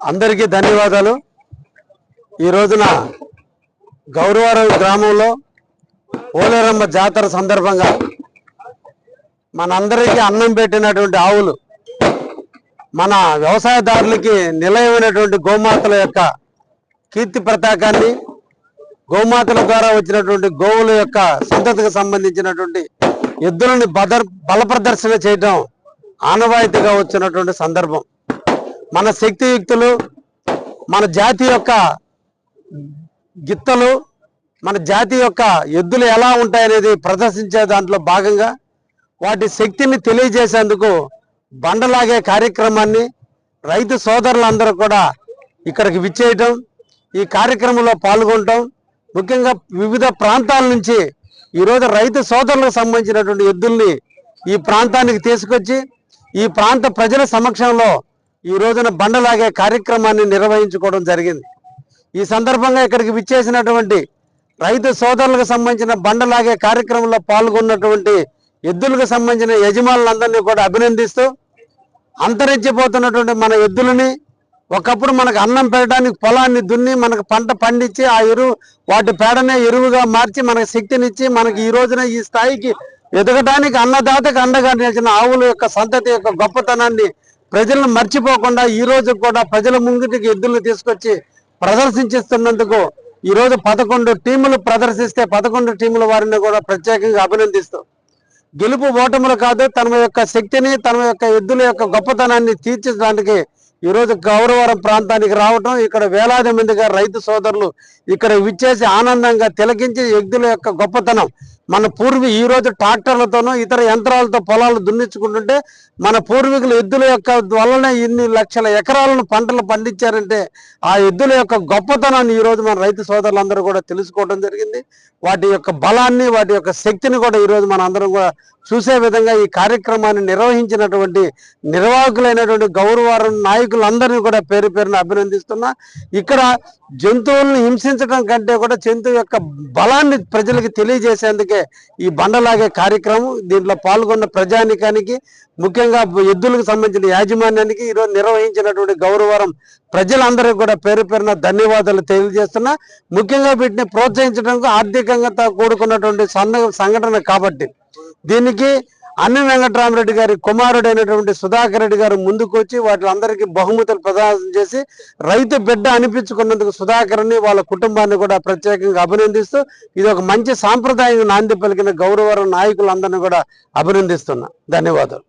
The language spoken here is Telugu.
అందరికీ ధన్యవాదాలు. ఈ రోజున గౌరవరం గ్రామంలో పోలేరమ్మ జాతర సందర్భంగా మనందరికీ అన్నం పెట్టినటువంటి ఆవులు మన వ్యవసాయదారులకి నిలయమైనటువంటి గోమాతల యొక్క కీర్తి ప్రతాకాన్ని గోమాతల ద్వారా వచ్చినటువంటి గోవుల యొక్క సంతతికి సంబంధించినటువంటి ఎద్దులని బదర్ బల ప్రదర్శన చేయటం ఆనవాయితీగా వచ్చినటువంటి సందర్భం. మన శక్తియుక్తులు మన జాతి యొక్క గిత్తలు మన జాతి యొక్క ఎద్దులు ఎలా ఉంటాయనేది ప్రదర్శించే దాంట్లో భాగంగా వాటి శక్తిని తెలియజేసేందుకు బండలాగే కార్యక్రమాన్ని రైతు సోదరులందరూ కూడా ఇక్కడికి విచ్చేయటం ఈ కార్యక్రమంలో పాల్గొనటం ముఖ్యంగా వివిధ ప్రాంతాల నుంచి ఈరోజు రైతు సోదరులకు సంబంధించినటువంటి ఎద్దుల్ని ఈ ప్రాంతానికి తీసుకొచ్చి ఈ ప్రాంత ప్రజల సమక్షంలో ఈ రోజున బండలాగే కార్యక్రమాన్ని నిర్వహించుకోవడం జరిగింది. ఈ సందర్భంగా ఇక్కడికి విచ్చేసినటువంటి రైతు సోదరులకు సంబంధించిన బండలాగే కార్యక్రమంలో పాల్గొన్నటువంటి ఎద్దులకు సంబంధించిన యజమానులందరినీ కూడా అభినందిస్తూ అంతరించిపోతున్నటువంటి మన ఎద్దులని ఒకప్పుడు మనకు అన్నం పెట్టడానికి పొలాన్ని దున్ని మనకు పంట పండించి ఆ ఎరువు వాటి పేడనే ఎరువుగా మార్చి మనకు శక్తినిచ్చి మనకి ఈ రోజున ఈ స్థాయికి ఎదగడానికి అన్నదాతకు అండగా నిలిచిన ఆవుల యొక్క సంతతి యొక్క గొప్పతనాన్ని ప్రజలను మర్చిపోకుండా ఈ రోజు కూడా ప్రజల ముంగిటికి ఎద్దులను తీసుకొచ్చి ప్రదర్శించిస్తున్నందుకు ఈ రోజు పదకొండు టీములు ప్రదర్శిస్తే పదకొండు టీముల వారిని కూడా ప్రత్యేకంగా అభినందిస్తూ గెలుపు ఓటములు కాదు తన యొక్క శక్తిని తన యొక్క ఎద్దుల యొక్క గొప్పతనాన్ని తీర్చడానికి ఈ రోజు గౌరవరం ప్రాంతానికి రావటం ఇక్కడ వేలాది మందిగా రైతు సోదరులు ఇక్కడ విచ్చేసి ఆనందంగా తిలకించి ఎద్దుల యొక్క గొప్పతనం. మన పూర్వీ ఈ రోజు ట్రాక్టర్లతోనూ ఇతర యంత్రాలతో పొలాలు దున్నించుకుంటుంటే మన పూర్వీకులు ఎద్దుల యొక్క వల్లనే ఇన్ని లక్షల ఎకరాలను పంటలు పండించారంటే ఆ ఎద్దుల యొక్క గొప్పతనాన్ని ఈరోజు మన రైతు సోదరులందరూ కూడా తెలుసుకోవడం జరిగింది. వాటి యొక్క బలాన్ని వాటి యొక్క శక్తిని కూడా ఈరోజు మన అందరం కూడా చూసే విధంగా ఈ కార్యక్రమాన్ని నిర్వహించినటువంటి నిర్వాహకులైనటువంటి గౌరవారం నాయకులందరినీ కూడా పేరు పేరును అభినందిస్తున్నా. ఇక్కడ జంతువులను హింసించడం కంటే కూడా జంతువు యొక్క బలాన్ని ప్రజలకు తెలియజేసేందుకే ఈ బండలాగే కార్యక్రమం దీంట్లో పాల్గొన్న ప్రజానికానికి ముఖ్యంగా ఎద్దులకు సంబంధించిన యాజమాన్యానికి ఈరోజు నిర్వహించినటువంటి గౌరవారం ప్రజలందరికీ కూడా పేరు పేరున ధన్యవాదాలు తెలియజేస్తున్నా. ముఖ్యంగా వీటిని ప్రోత్సహించడానికి ఆర్థికంగా కూడుకున్నటువంటి సంఘటన కాబట్టి దీనికి అన్ని వెంకటరామరెడ్డి గారి కుమారుడైనటువంటి సుధాకర్ రెడ్డి గారు ముందుకు వచ్చి వాటిలందరికీ బహుమతులు ప్రదానం చేసి రైతు బిడ్డ అనిపించుకున్నందుకు సుధాకర్ని వాళ్ళ కుటుంబాన్ని కూడా ప్రత్యేకంగా అభినందిస్తూ ఇది ఒక మంచి సాంప్రదాయం నాంది పలికిన గౌరవ నాయకులందరినీ కూడా అభినందిస్తున్నా. ధన్యవాదాలు.